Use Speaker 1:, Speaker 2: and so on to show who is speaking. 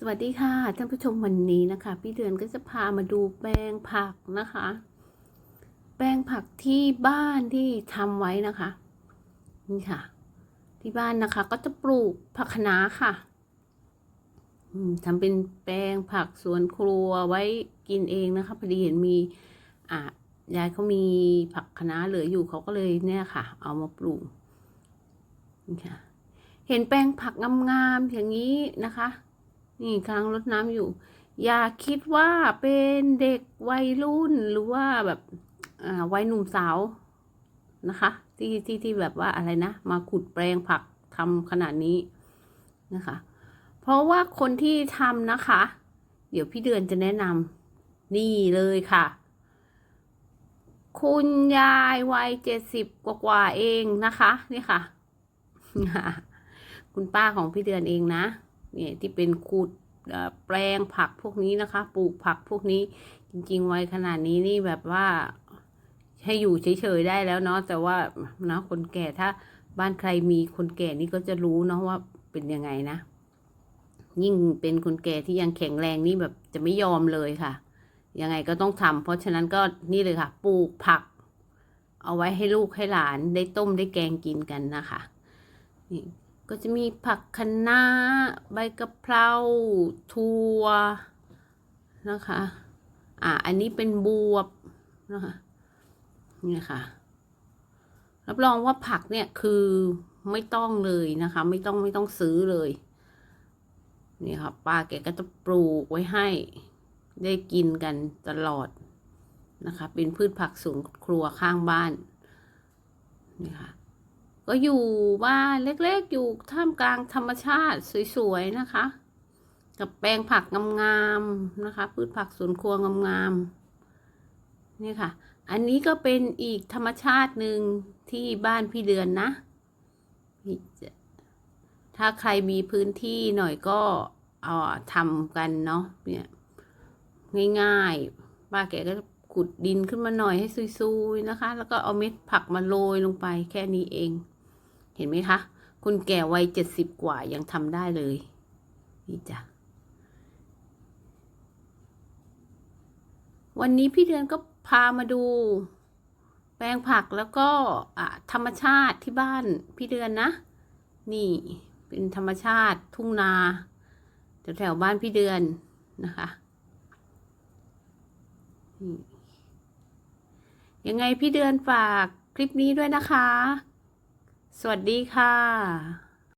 Speaker 1: สวัสดีค่ะท่านผู้ชมวันนี้นะคะ พี่เดือนก็จะพามาดูแปลงผักนะคะ แปลงผักที่บ้านที่ทำไว้นะคะนี่ค่ะ ที่บ้านนะคะก็จะปลูกผักคะน้าค่ะอืมทำเป็นแปลงผักสวนครัวไว้กินเองนะคะพอดีเห็นมีอ่ายายเขามีผักคะน้าเหลืออยู่เขาก็เลยเนี่ยค่ะ เอามาปลูกนี่ค่ะ เห็นแปลงผักงามๆอย่างนี้นะคะ นี่กำลังรดน้ำอยู่ อย่าคิดว่าเป็นเด็กวัยรุ่นหรือว่าแบบอ่าวัยหนุ่มสาวนะคะ ที่ที่ที่แบบว่าอะไรนะ มาขุดแปลงผักทำขนาดนี้นะคะ เพราะว่าคนที่ทำนะคะ เดี๋ยวพี่เดือนจะแนะนำนี่เลยค่ะ คุณยายวัยเจ็ดสิบกว่าเองนะคะ นี่ค่ะ คุณป้าของพี่เดือนเองนะ เนี่ยที่เป็นขุดแปลงผักพวกนี้นะคะ ปลูกผักพวกนี้จริง ๆ ไว้ขนาดนี้นี่แบบว่าให้อยู่เฉยๆได้แล้วเนาะแต่ว่านะคนแก่ถ้าบ้านใครมีคนแก่นี่ก็จะรู้เนาะว่าเป็นยังไงนะ ยิ่งเป็นคนแก่ที่ยังแข็งแรงนี่แบบจะไม่ยอมเลยค่ะ ยังไงก็ต้องทำเพราะฉะนั้นก็นี่เลยค่ะ ปลูกผัก เอาไว้ให้ลูกให้หลานได้ต้มได้แกงกินกันนะคะนี่ ก็จะมีผักคะน้าใบกะเพราถั่วนะคะ อ่าอันนี้เป็นบวบนะคะนี่ค่ะรับรองว่าผักเนี่ยคือไม่ต้องเลยนะคะ ไม่ต้องไม่ต้องซื้อเลยนี่ค่ะป้าแกก็จะปลูกไว้ให้ได้กินกันตลอดนะคะ เป็นพืชผักสวนครัวข้างบ้านนี่ค่ะ ก็อยู่บ้านเล็กๆ อยู่ท่ามกลางธรรมชาติสวยๆนะคะ กับแปลงผักงามๆนะคะ พืชผักสวนครัวงามๆนี่ค่ะ อันนี้ก็เป็นอีกธรรมชาติหนึ่งที่บ้านพี่เดือนนะพี่ถ้าใครมีพื้นที่หน่อยก็เอาทำกันเนาะเนี่ยง่ายๆป้าแกก็ขุดดินขึ้นมาหน่อยให้ซุยๆนะคะ แล้วก็เอาเม็ดผักมาโรยลงไปแค่นี้เอง เห็นไหมคะคุณแก่วัยเจ็ดสิบกว่ายังทำได้เลย นี่จ้ะ วันนี้พี่เดือนก็พามาดู แปลงผักแล้วก็ธรรมชาติที่บ้านพี่เดือนนะ นี่เป็นธรรมชาติทุ่งนาแถวแถวๆบ้านพี่เดือนนะคะนี่ยังไงพี่เดือนฝากคลิปนี้ด้วยนะคะ สวัสดีค่ะ